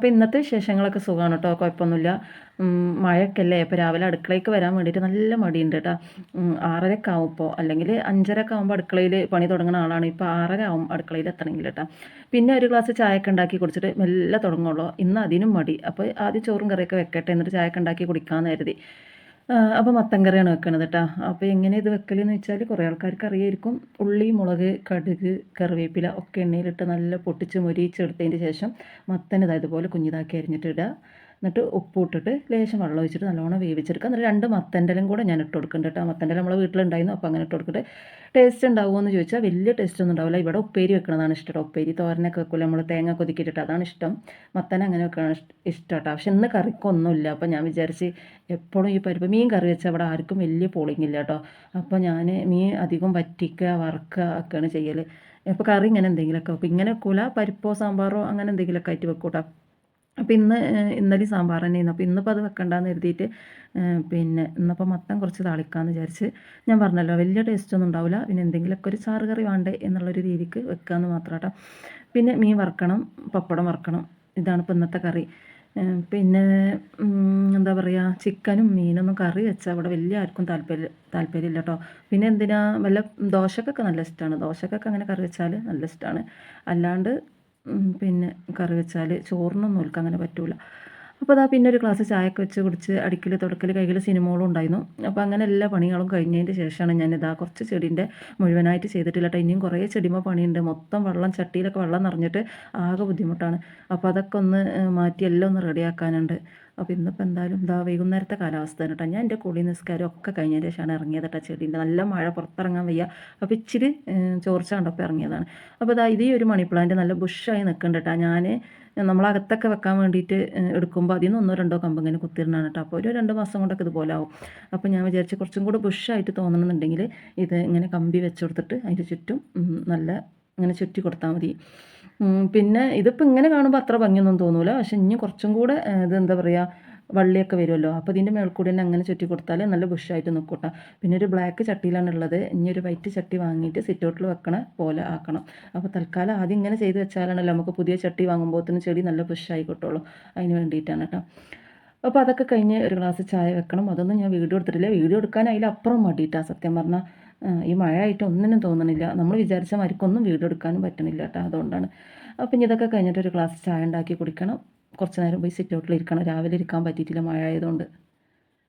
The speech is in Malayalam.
അപ്പോൾ ഇന്നത്തെ വിശേഷങ്ങളൊക്കെ സുഖമാണ് കേട്ടോ കുഴപ്പമൊന്നുമില്ല മഴയൊക്കെ അല്ലേ ഇപ്പോൾ രാവിലെ അടുക്കളയ്ക്ക് വരാൻ വേണ്ടിയിട്ട് നല്ല മടിയുണ്ട് കേട്ടോ ആറരക്ക് ആവും ഇപ്പോൾ അല്ലെങ്കിൽ അഞ്ചരക്ക് ആകുമ്പോൾ അടുക്കളയിൽ പണി തുടങ്ങുന്ന ആളാണ്. ഇപ്പോൾ ആറര ആവും അടുക്കളയിൽ എത്തണമെങ്കിൽ കേട്ടോ പിന്നെ ഒരു ഗ്ലാസ് ചായയൊക്കെ ഉണ്ടാക്കി കുടിച്ചിട്ട് മെല്ലെ തുടങ്ങുള്ളൂ. ഇന്ന് അതിനും മടി. അപ്പോൾ ആദ്യം ചോറും കറിയൊക്കെ വെക്കട്ടെ എന്നിട്ട് ചായയൊക്കെ ഉണ്ടാക്കി കുടിക്കാമെന്ന് കരുതി. അപ്പോൾ മത്തൻ കറിയാണ് വെക്കണത് കേട്ടോ അപ്പോൾ എങ്ങനെ ഇത് വെക്കലെന്ന് വെച്ചാൽ കുറേ ആൾക്കാർക്ക് അറിയായിരിക്കും. ഉള്ളി മുളക് കടുക് കറിവേപ്പില ഒക്കെ എണ്ണയിലിട്ട് നല്ല പൊട്ടിച്ച് മൊരിച്ചെടുത്തതിന്റെ ശേഷം മത്തൻ ഇതായതുപോലെ കുഞ്ഞിതാക്കി അരിഞ്ഞിട്ട് ഇടുക എന്നിട്ട് ഉപ്പ് ഇട്ടിട്ട് ലേശം വെള്ളം ഒഴിച്ചിട്ട് നല്ലോണം വേവിച്ചെടുക്കുക. എന്നിട്ട് രണ്ട് മത്തന്റെലും കൂടെ ഞാൻ ഇട്ട് കൊടുക്കുന്നുണ്ട് കേട്ടോ. മത്തന്റെ നമ്മളെ വീട്ടിലുണ്ടായിരുന്നു അപ്പോൾ അങ്ങനെ ഇട്ട് കൊടുക്കട്ടെ ടേസ്റ്റ് ഉണ്ടാവുമോ എന്ന് ചോദിച്ചാൽ വലിയ ടേസ്റ്റ് ഒന്നും ഉണ്ടാവില്ല. ഇവിടെ ഉപ്പേരി വെക്കണതാണ് ഇഷ്ടം ഉപ്പേരി തോരനൊക്കെ വെക്കില്ല നമ്മൾ തേങ്ങ കൊതിക്കിട്ടിട്ട് അതാണ് ഇഷ്ടം. മത്തൻ അങ്ങനെ വെക്കണം ഇഷ്ടം കേട്ടോ. പക്ഷെ ഇന്ന് കറിക്കൊന്നുമില്ല അപ്പോൾ ഞാൻ വിചാരിച്ച് എപ്പോഴും ഈ പരിപ്പ് മീൻ കറി വെച്ചാൽ അവിടെ ആർക്കും വലിയ പോളിംഗ് ഇല്ല കേട്ടോ. അപ്പോൾ ഞാൻ മീൻ അധികം വറ്റിക്കുക വറുക്കുക ഒക്കെയാണ് ചെയ്യൽ അപ്പോൾ കറി ഇങ്ങനെ എന്തെങ്കിലുമൊക്കെ വെക്കും. ഇങ്ങനെ വെക്കൂല പരിപ്പോ സാമ്പാറോ അങ്ങനെ എന്തെങ്കിലുമൊക്കെ ആയിട്ട് വെക്കൂട്ടോ അപ്പോൾ ഇന്ന് ഇന്നലെ സാമ്പാർ തന്നെയായിരുന്നു അപ്പോൾ ഇന്നിപ്പോൾ അത് വെക്കണ്ടെന്ന് കരുതിയിട്ട് പിന്നെ ഇന്നിപ്പോൾ മത്തം കുറച്ച് താളിക്കാമെന്ന് വിചാരിച്ച് ഞാൻ പറഞ്ഞല്ലോ വലിയ ടേസ്റ്റ് ഒന്നും ഉണ്ടാവില്ല പിന്നെ എന്തെങ്കിലുമൊക്കെ ഒരു ചാറ് കറി വേണ്ടേ എന്നുള്ളൊരു രീതിക്ക് വെക്കാമെന്ന് മാത്രം കേട്ടോ പിന്നെ മീൻ വറക്കണം പപ്പടം വറക്കണം ഇതാണ് ഇപ്പോൾ ഇന്നത്തെ കറി. പിന്നെ എന്താ പറയുക ചിക്കനും മീനൊന്നും കറി വെച്ചാൽ അവിടെ വലിയ ആർക്കും താല്പര്യം താല്പര്യമില്ല കേട്ടോ പിന്നെ എന്തിനാ വല്ല ദോശക്കൊക്കെ നല്ല ഇഷ്ടമാണ് ദോശക്കൊക്കെ അങ്ങനെ കറി വെച്ചാൽ നല്ല ഇഷ്ടമാണ് അല്ലാണ്ട് പിന്നെ കറി വെച്ചാൽ ചോറിനൊന്നും ഓൽക്ക് അങ്ങനെ പറ്റൂല. അപ്പോൾ അതാ പിന്നെ ഒരു ക്ലാസ് ചായയൊക്കെ വെച്ച് കുടിച്ച് അടിക്കൽ തുടക്കൽ കൈകൾ സിനിമകളും ഉണ്ടായിരുന്നു. അപ്പോൾ അങ്ങനെ എല്ലാ പണികളും കഴിഞ്ഞതിന്റെ ശേഷമാണ് ഞാൻ ഇതാ കുറച്ച് ചെടീന്റെ മുഴുവനായിട്ട് ചെയ്തിട്ടില്ല കേട്ടോ. ഇനിയും കുറേ ചെടിമ പണിയുണ്ട്. മൊത്തം വെള്ളം ചട്ടിയിലൊക്കെ വെള്ളം നിറഞ്ഞിട്ട് ആകെ ബുദ്ധിമുട്ടാണ്. അപ്പോൾ അതൊക്കെ ഒന്ന് മാറ്റി എല്ലാം ഒന്ന് റെഡിയാക്കാനുണ്ട്. അപ്പോൾ ഇന്നിപ്പോൾ എന്തായാലും ഇതാ വൈകുന്നേരത്തെ കാലാവസ്ഥ കേട്ടോ. ഞാൻ എന്റെ കുളി നിസ്കാരം ഒക്കെ കഴിഞ്ഞതിന് ശേഷമാണ് ഇറങ്ങിയത് കേട്ടോ ചെടീന്റെ നല്ല മഴ പുറത്തിറങ്ങാൻ വയ്യ. അപ്പോൾ ഇച്ചിരി ചോർച്ച കണ്ടപ്പോൾ ഇറങ്ങിയതാണ്. അപ്പോൾ ഇതാ ഇതേ ഒരു മണി പ്ലാന്റ് നല്ല ബുഷായി നിൽക്കുന്നുണ്ട് കേട്ടോ. ഞാൻ നമ്മളകത്തൊക്കെ വെക്കാൻ വേണ്ടിയിട്ട് എടുക്കുമ്പോൾ അതിൽ നിന്ന് ഒന്നോ രണ്ടോ കമ്പ് ഇങ്ങനെ കുത്തിരുന്നാണ് കേട്ടോ അപ്പോൾ ഒരു രണ്ട് മാസം കൊണ്ടൊക്കെ ഇതുപോലെ ആവും. അപ്പോൾ ഞാൻ വിചാരിച്ച് കുറച്ചും കൂടെ ബുഷായിട്ട് തോന്നണമെന്നുണ്ടെങ്കിൽ ഇത് ഇങ്ങനെ കമ്പി വെച്ച് കൊടുത്തിട്ട് അതിന്റെ ചുറ്റും നല്ല ഇങ്ങനെ ചുറ്റി കൊടുത്താൽ മതി. പിന്നെ ഇതിപ്പോൾ ഇങ്ങനെ കാണുമ്പോൾ അത്ര ഭംഗിയൊന്നും തോന്നൂല. പക്ഷെ ഇനി കുറച്ചും കൂടെ ഇത് എന്താ പറയുക വള്ളിയൊക്കെ വരുമല്ലോ. അപ്പോൾ ഇതിന്റെ മേൽക്കൂടി തന്നെ അങ്ങനെ ചുറ്റി കൊടുത്താൽ നല്ല ബുഷായിട്ട് നിൽക്കൂട്ട പിന്നെ ഒരു ബ്ലാക്ക് ചട്ടിയിലാണ് ഉള്ളത്. ഇനി ഒരു വൈറ്റ് ചട്ടി വാങ്ങിയിട്ട് സിറ്റൗട്ടിൽ വെക്കണ പോലെ ആക്കണം. അപ്പോൾ തൽക്കാലം ആദ്യം ഇങ്ങനെ ചെയ്ത് വെച്ചാലാണല്ലോ നമുക്ക് പുതിയ ചട്ടി വാങ്ങുമ്പോൾ തന്നെ ചെടി നല്ല ബുഷായി കിട്ടുള്ളൂ. അതിന് വേണ്ടിയിട്ടാണ് കേട്ടോ. അപ്പോൾ അതൊക്കെ കഴിഞ്ഞ് ഒരു ഗ്ലാസ് ചായ വെക്കണം. അതൊന്നും ഞാൻ വീഡിയോ എടുത്തിട്ടില്ല. വീഡിയോ എടുക്കാൻ അതിലപ്പുറം മടിയിട്ടാണ് സത്യം പറഞ്ഞാൽ ഈ മഴ ആയിട്ട് ഒന്നിനും തോന്നണില്ല. നമ്മൾ വിചാരിച്ച മരിക്കൊന്നും വീഡിയോ എടുക്കാനും പറ്റണില്ല കേട്ടോ. അതുകൊണ്ടാണ്. അപ്പം ഇതൊക്കെ കഴിഞ്ഞിട്ട് ഒരു ഗ്ലാസ് ചായ ഉണ്ടാക്കി കുടിക്കണം. കുറച്ച് നേരം പോയി സിറ്റ് ഔട്ടിൽ ഇരിക്കണം. രാവിലെ ഇരിക്കാൻ പറ്റിയിട്ടില്ല. മഴ ആയതുകൊണ്ട്